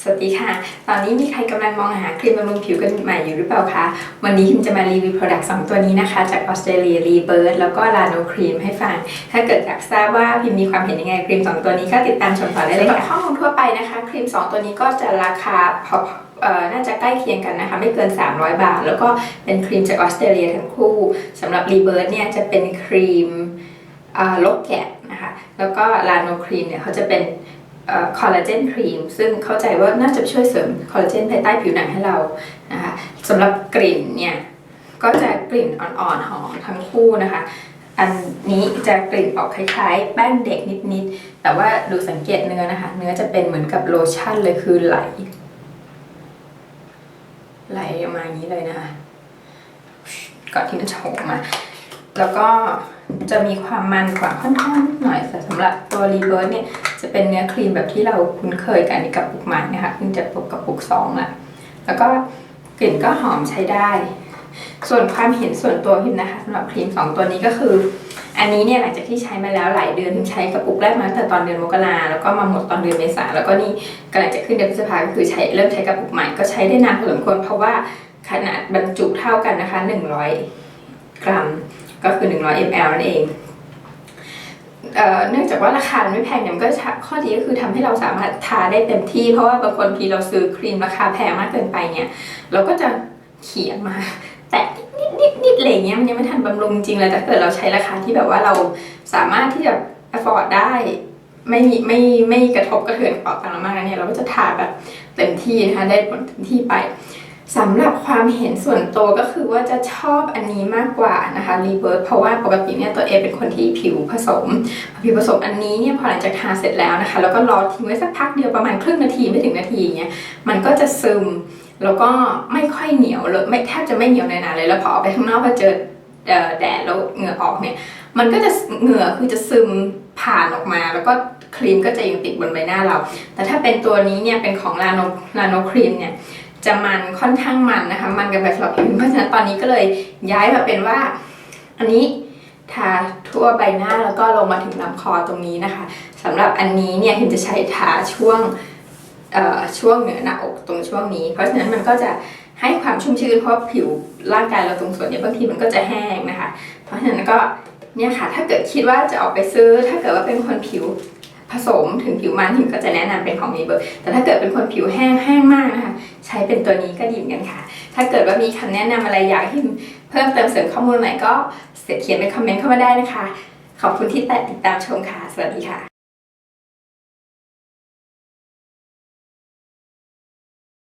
สวัสดีค่ะ ตอนนี้มีใครกำลังมองหาครีมบำรุงผิวกันใหม่อยู่หรือเปล่าคะ วันนี้พิมจะมารีวิว Product 2ตัวนี้นะคะ จากออสเตรเลีย Rebirth แล้วก็ลาโนครีมให้ฟัง ถ้าเกิดอยากทราบว่าพิมมีความเห็นยังไงครีม 2 ตัวนี้ก็ติดตามชมต่อได้เลยค่ะข้อมูลทั่วไปนะคะ ครีม 2 ตัวนี้ก็จะราคาพอน่าจะใกล้เคียงกันนะคะ ไม่เกิน 300 บาท แล้วก็เป็นครีมจากออสเตรเลียทั้งคู่สำหรับ Rebirth เนี่ยจะเป็นครีมลบแกะนะคะ แล้วก็ลาโนครีมเนี่ยเขาจะเป็น คอลลาเจนครีมซึ่งเข้าใจว่าน่าจะช่วยเสริมคอลลาเจนภายใต้ผิวหนังให้เรานะคะสำหรับกลิ่นเนี่ยก็จะกลิ่นอ่อนๆหอมทั้งคู่นะคะ อันนี้จะกลิ่นออกคล้ายๆ แป้งเด็กนิดๆ แต่ว่าดูสังเกตเนื้อนะคะ เนื้อจะเป็นเหมือนกับโลชั่นเลยคือไหล ไหลออกมาอย่างนี้เลยนะคะก่อนที่มันจะหกมา แล้วก็จะมีความมันกว่าค่อนข้างนิดหน่อยแต่สำหรับตัวรีเบิร์เนี่ย จะเป็นเนื้อครีมแบบที่เราคุ้นเคยกันในกระปุกใหม่นะคะเพิ่งจะปกกระปุกสองละแล้วก็กลิ่นก็หอมใช้ได้ ส่วนความเห็นส่วนตัวพิมนะคะสำหรับครีมสองตัวนี้ก็คือ อันนี้เนี่ยหลังจากที่ใช้มาแล้วหลายเดือนพิมใช้กระปุกแรกมาตั้งแต่ตอนเดือนมกราแล้วก็มาหมดตอนเดือนเมษาแล้วก็นี่กำลังจะขึ้นเดือนพฤษภาก็คือใช้เริ่มใช้กระปุกใหม่ก็ใช้ได้นานพอสมควรเพราะว่าขนาดบรรจุเท่ากันนะคะ 100 กรัม ก็คือ 100 ml นั่นเอง เนื่องจากว่าราคาไม่แพงเนี่ยมันก็ข้อดีก็คือทำให้เราสามารถทาได้เต็มที่ เพราะว่าบางคนทีเราซื้อครีมราคาแพงมากเกินไปเนี่ย เราก็จะเขียนมาแตะนิดนิดนิดอะไรเงี้ยมันยังไม่ทันบำรุงจริงเลยแต่ถ้าเกิดเราใช้ราคาที่แบบว่าเราสามารถที่จะ afford ได้ ไม่มีไม่ไม่กระทบกระเทือนต่อตังค์มากนเนี่ยเราก็จะทาแบบเต็มที่นะคะได้ผลเต็มที่ไป สำหรับความเห็นส่วนตัวก็คือว่าจะชอบอันนี้มากกว่านะคะรีเบิร์เพราะว่าปกติเนี่ยตัวเองเป็นคนที่ผิวผสม ผิวผสมอันนี้เนี่ยพอหลังจากทาเสร็จแล้วนะคะ แล้วก็รอทิ้งไว้สักพักเดียวประมาณครึ่งนาทีไม่ถึงนาทีเนี่ยมันก็จะซึมแล้วก็ไม่ค่อยเหนียวเลยไม่แทบจะไม่เหนียวในานเลยแล้วพอออกไปข้างนอกพอเจอเอ่อแดดแล้วเหงื่อออกเนี่ยมันก็จะเหงื่อคือจะซึมผ่านออกมา แล้วก็ครีมก็จะยังติดบนใบหน้าเรา แต่ถ้าเป็นตัวนี้เนี่ยเป็นของลาโนลาโนครีมเนี่ย จะมันค่อนข้างมันนะคะ มันกับแบบสำหรับผิวเพราะฉะนั้นตอนนี้ก็เลยย้ายมาเป็นว่า อันนี้ทาทั่วใบหน้าแล้วก็ลงมาถึงลำคอตรงนี้นะคะสำหรับอันนี้เนี่ยพิมจะใช้ทาช่วงเอ่อช่วงเหนือหน้าอกตรงช่วงนี้ เพราะฉะนั้นมันก็จะให้ความชุ่มชื้นเพราะผิวร่างกายเราตรงส่วนนี้บางทีมันก็จะแห้งนะคะ เพราะฉะนั้นก็เนี่ยค่ะถ้าเกิดคิดว่าจะออกไปซื้อ ถ้าเกิดว่าเป็นคนผิว ผสมถึงผิวมันหิมก็จะแนะนำเป็นของมีเบอร์แต่ถ้าเกิดเป็นคนผิวแห้งแห้งมากนะคะ ใช้เป็นตัวนี้ก็ดีเหมือนกันค่ะ ถ้าเกิดว่ามีคำแนะนำอะไรอยากให้เพิ่มเติมเสริมข้อมูลไหนก็เขียนเป็นคอมเมนต์เข้ามาได้นะคะ ขอบคุณที่ติดตามชมค่ะ สวัสดีค่ะ